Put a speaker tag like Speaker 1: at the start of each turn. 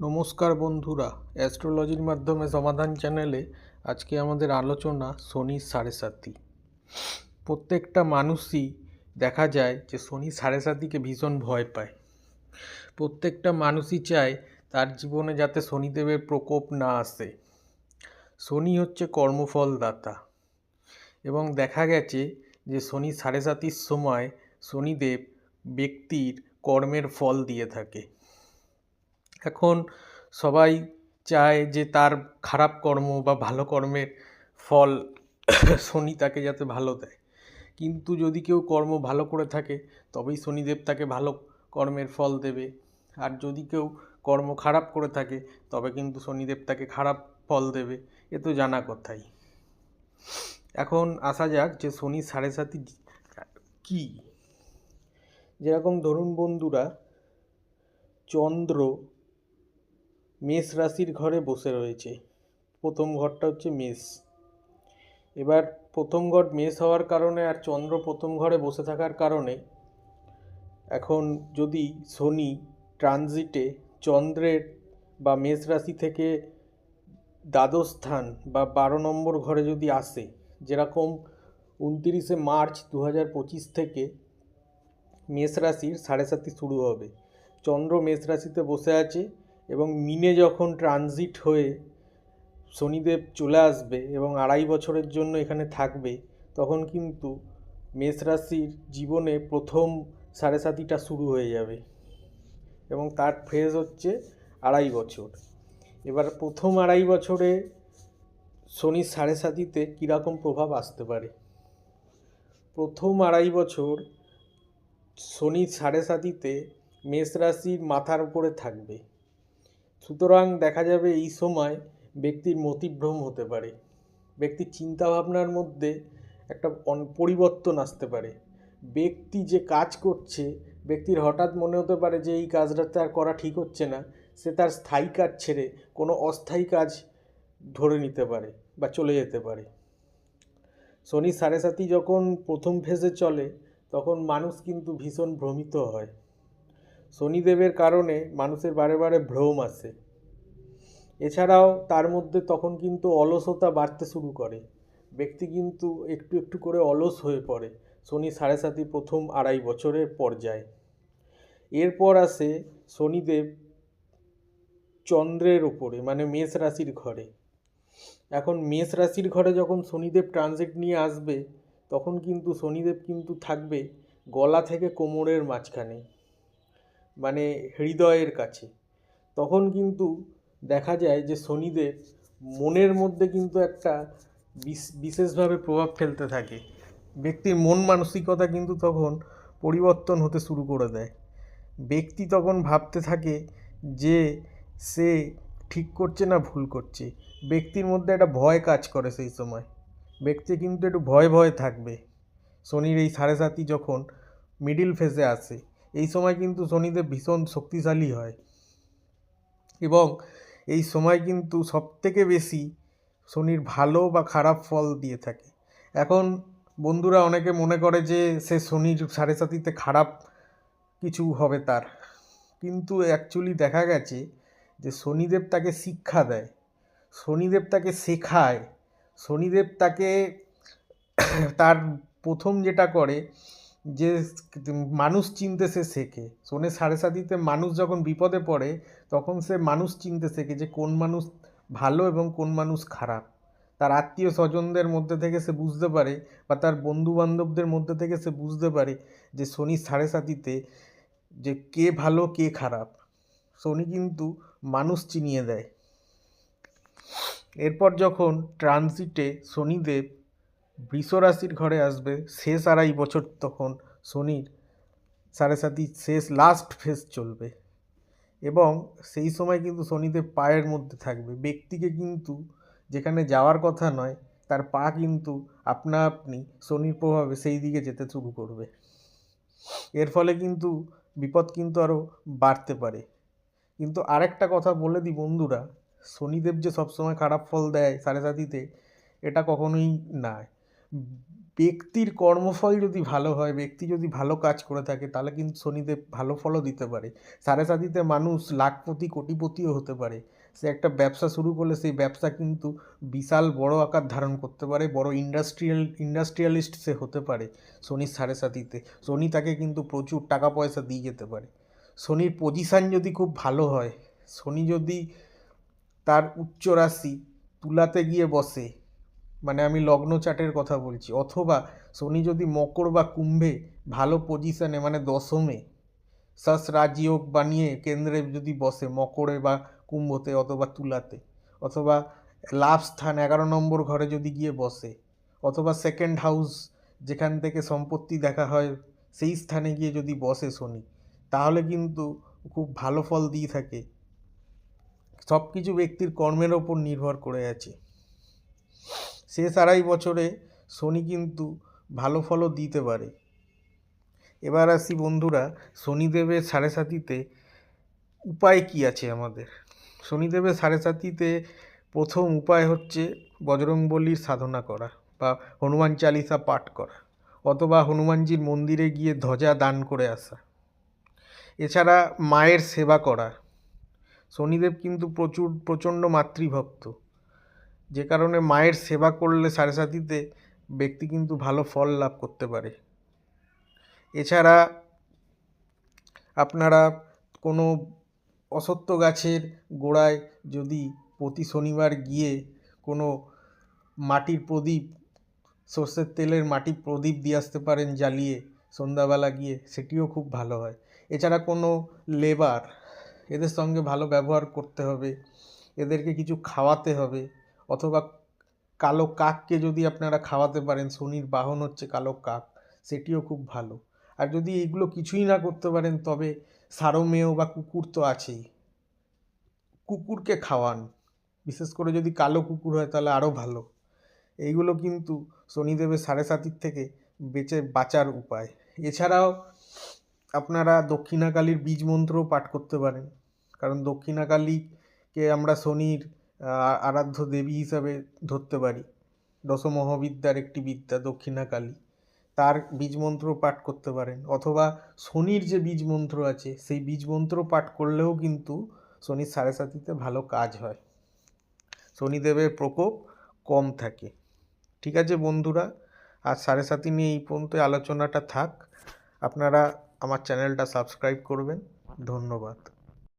Speaker 1: নমস্কার বন্ধুরা, অ্যাস্ট্রোলজির মাধ্যমে সমাধান চ্যানেলে আজকে আমাদের আলোচনা শনি সাড়ে সাতি প্রত্যেকটা মানুষই দেখা যায় যে শনি সাড়ে সাতিকে ভীষণ ভয় পায়। প্রত্যেকটা মানুষই চায় তার জীবনে যাতে শনিদেবের প্রকোপ না আসে। শনি হচ্ছে কর্মফল দাতা এবং দেখা গেছে যে শনি সাড়ে সাতির সময় শনিদেব ব্যক্তির কর্মের ফল দিয়ে থাকে। এখন সবাই চায় যে তার খারাপ কর্ম বা ভালো কর্মের ফল শনি তাকে যাতে ভালো দেয়। কিন্তু যদি কেউ কর্ম ভালো করে থাকে, তবেই শনিদেব তাকে ভালো কর্মের ফল দেবে। আর যদি কেউ কর্ম খারাপ করে থাকে, তবে কিন্তু শনিদেব তাকে খারাপ ফল দেবে। এ তো জানা কথাই। এখন আসা যাক যে শনি সাড়ে সাতি কী। যেরকম ধরুন বন্ধুরা, চন্দ্র মেষ রাশির ঘরে বসে রয়েছে। প্রথম ঘরটা হচ্ছে মেষ। এবার প্রথম ঘর মেষ হওয়ার কারণে আর চন্দ্র প্রথম ঘরে বসে থাকার কারণে এখন যদি শনি ট্রানজিটে চন্দ্রের বা মেষ রাশি থেকে দ্বাদশ স্থান বা বারো নম্বর ঘরে যদি আসে, যেরকম উনতিরিশে মার্চ দু হাজার পঁচিশ থেকে মেষ রাশির সাড়ে সাতি শুরু হবে। চন্দ্র মেষ রাশিতে বসে আছে এবং মিনে যখন ট্রানজিট হয়ে শনিদেব চলে আসবে এবং আড়াই বছরের জন্য এখানে থাকবে, তখন কিন্তু মেষ রাশির জীবনে প্রথম সাড়ে সাতিটা শুরু হয়ে যাবে এবং তার ফেজ হচ্ছে আড়াই বছর। এবার প্রথম আড়াই বছরে শনির সাড়ে সাতিতে কীরকম প্রভাব আসতে পারে? প্রথম আড়াই বছর শনি সাড়ে সাতিতে মেষ রাশির মাথার উপরে থাকবে। সুতরাং দেখা যাবে এই সময় ব্যক্তির মতিভ্রম হতে পারে। ব্যক্তির চিন্তাভাবনার মধ্যে একটা পরিবর্তন আসতে পারে। ব্যক্তি যে কাজ করছে, ব্যক্তির হঠাৎ মনে হতে পারে যে এই কাজটা তার করা ঠিক হচ্ছে না, সে তার স্থায়ী কাজ ছেড়ে কোনো অস্থায়ী কাজ ধরে নিতে পারে বা চলে যেতে পারে। শনি সাড়ে সাতি যখন প্রথম ফেজে চলে, তখন মানুষ কিন্তু ভীষণ ভ্রমিত হয়। শনিদেবের কারণে মানুষের বারে বারে ভ্রম আসে। এছাড়াও তার মধ্যে তখন কিন্তু অলসতা বাড়তে শুরু করে। ব্যক্তি কিন্তু একটু একটু করে অলস হয়ে পড়ে। শনি সাড়ে সাতি প্রথম আড়াই বছরের পর্যায়ে। এরপর আসে শনিদেব চন্দ্রের ওপরে মানে মেষ রাশির ঘরে। এখন মেষ রাশির ঘরে যখন শনিদেব ট্রানজিট নিয়ে আসবে, তখন কিন্তু শনিদেব কিন্তু থাকবে গলা থেকে কোমরের মাঝখানে মানে হৃদয়ের কাছে। তখন কিন্তু দেখা যায় যে শনিদেব মনের মধ্যে কিন্তু একটা বিশেষভাবে প্রভাব ফেলতে থাকে। ব্যক্তির মন মানসিকতা কিন্তু তখন পরিবর্তন হতে শুরু করে দেয়। ব্যক্তি তখন ভাবতে থাকে যে সে ঠিক করছে না ভুল করছে। ব্যক্তির মধ্যে একটা ভয় কাজ করে সেই সময়। ব্যক্তি কিন্তু একটু ভয় ভয় থাকবে। শনির এই সাড়ে সাতি যখন মিডিল ফেজে আসে, এই সময় কিন্তু শনিদেব ভীষণ শক্তিশালী হয়। এবং এই সময় কিন্তু সবথেকে বেশি শনির ভালো বা খারাপ ফল দিয়ে থাকে। এখন বন্ধুরা অনেকে মনে করে যে সে শনির সাড়ে সাতিতে খারাপ কিছু হবে তার। কিন্তু অ্যাকচুয়ালি দেখা গেছে যে শনিদেব তাকে শিক্ষা দেয়, শনিদেব তাকে শেখায়, শনিদেব তাকে তার প্রথম যেটা করে যে মানুষ চিনতে সে শেখে। শোনে, সাড়ে সাতিতে মানুষ যখন বিপদে পড়ে, তখন সে মানুষ চিনতে শেখে যে কোন মানুষ ভালো এবং কোন মানুষ খারাপ। তার আত্মীয় স্বজনদের মধ্যে থেকে সে বুঝতে পারে বা তার বন্ধু বান্ধবদের মধ্যে থেকে সে বুঝতে পারে যে শনি সাড়ে সাতিতে যে কে ভালো, কে খারাপ। শনি কিন্তু মানুষ চিনিয়ে দেয়। এরপর যখন ট্রানজিটে শনিদেব বৃষ রাশির ঘরে আসবে। শেষ আড়াই বছর তখন শনির, সাড়ে সাতি শেষ লাস্ট ফেজ চলবে। এবং সেই সময় কিন্তু শনিদেব পায়ের মধ্যে থাকবে। ব্যক্তিকে কিন্তু যেখানে যাওয়ার কথা নয়, তার পা কিন্তু আপনা আপনি শনির প্রভাবে সেই দিকে যেতে শুরু করবে। এর ফলে কিন্তু বিপদ কিন্তু আরও বাড়তে পারে। কিন্তু আরেকটা কথা বলে দিই বন্ধুরা, শনিদেব যে সবসময় খারাপ ফল দেয় সাড়ে সাতিতে, এটা কখনোই নয়। ব্যক্তির কর্মফল যদি ভালো হয়, ব্যক্তি যদি ভালো কাজ করে থাকে, তাহলে কিন্তু শনিদেব ভালো ফলও দিতে পারে। সাড়ে সাতিতে মানুষ লাখপতি, কোটিপতিও হতে পারে। সে একটা ব্যবসা শুরু করলে সেই ব্যবসা কিন্তু বিশাল বড় আকার ধারণ করতে পারে, বড় ইন্ডাস্ট্রিয়াল ইন্ডাস্ট্রিয়ালিস্ট সে হতে পারে শনির সাড়ে সাতিতে। শনি তাকে কিন্তু প্রচুর টাকা পয়সা দিয়ে যেতে পারে। শনির পজিশান যদি খুব ভালো হয়, শনি যদি তার উচ্চ রাশি তুলাতে গিয়ে বসে মানে আমি লগ্ন চার্টের কথা বলছি, অথবা শনি যদি মকর বা কুম্ভে ভালো পজিশনে মানে দশমে সাস রাজযোগ বানিয়ে কেন্দ্রে যদি বসে, মকরে বা কুম্ভতে অথবা তুলাতে, অথবা লাভ স্থান, এগারো নম্বর ঘরে যদি গিয়ে বসে, অথবা সেকেন্ড হাউস যেখান থেকে সম্পত্তি দেখা হয়, সেই স্থানে গিয়ে যদি বসে শনি, তাহলে কিন্তু খুব ভালো ফল দিয়ে থাকে। সব কিছু ব্যক্তির কর্মের ওপর নির্ভর করে আছে। শেষ আড়াই বছরে শনি কিন্তু ভালো ফলও দিতে পারে। এবার আসি বন্ধুরা, শনিদেবের সাড়ে সাতিতে উপায় কি আছে আমাদের? শনিদেবের সাড়ে সাতিতে প্রথম উপায় হচ্ছে বজরংবলীর সাধনা করা বা হনুমান চালিসা পাঠ করা অথবা হনুমানজির মন্দিরে গিয়ে ধ্বজা দান করে আসা। এছাড়া মায়ের সেবা করা। শনিদেব কিন্তু প্রচুর, প্রচণ্ড মাতৃভক্ত। যে কারণে মায়ের সেবা করলে সাড়ে সাতিতে ব্যক্তি কিন্তু ভালো ফল লাভ করতে পারে। এছাড়া আপনারা কোনো অসত্য গাছের গোড়ায় যদি প্রতি শনিবার গিয়ে কোনো মাটির প্রদীপ, সর্ষের তেলের মাটির প্রদীপ দিয়ে আসতে পারেন জ্বালিয়ে সন্ধ্যাবেলা গিয়ে, সেটিও খুব ভালো হয়। এছাড়া কোনো লেবার, এদের সঙ্গে ভালো ব্যবহার করতে হবে, এদেরকে কিছু খাওয়াতে হবে অথবা কালো কাককে যদি আপনারা খাওয়াতে পারেন, শনির বাহন হচ্ছে কালো কাক, সেটিও খুব ভালো। আর যদি এইগুলো কিছুই না করতে পারেন, তবে সারমেয় বা কুকুর তো আছেই। কুকুরকে খাওয়ান, বিশেষ করে যদি কালো কুকুর হয় তাহলে আরও ভালো। এইগুলো কিন্তু শনিদেবের সাড়ে সাতির থেকে বেঁচে বাঁচার উপায়। এছাড়াও আপনারা দক্ষিণাকালীর বীজ মন্ত্রও পাঠ করতে পারেন। কারণ দক্ষিণাকালীকে আমরা শনির আরাধ্য দেবী হিসাবে ধরতে পারি। দশমহাবিদ্যার একটি বিদ্যা, দক্ষিণাকালী। তার বীজ মন্ত্র পাঠ করতে পারেন। অথবা শনির যে বীজ মন্ত্র আছে, সেই বীজ মন্ত্র পাঠ করলেও কিন্তু শনির সাড়ে সাতিতে ভালো কাজ হয়। শনিদেবের প্রকোপ কম থাকে। ঠিক আছে বন্ধুরা, আর সাড়ে সাতি নিয়ে এই পর্যন্ত আলোচনাটা থাক। আপনারা আমার চ্যানেলটা সাবস্ক্রাইব করবেন। ধন্যবাদ।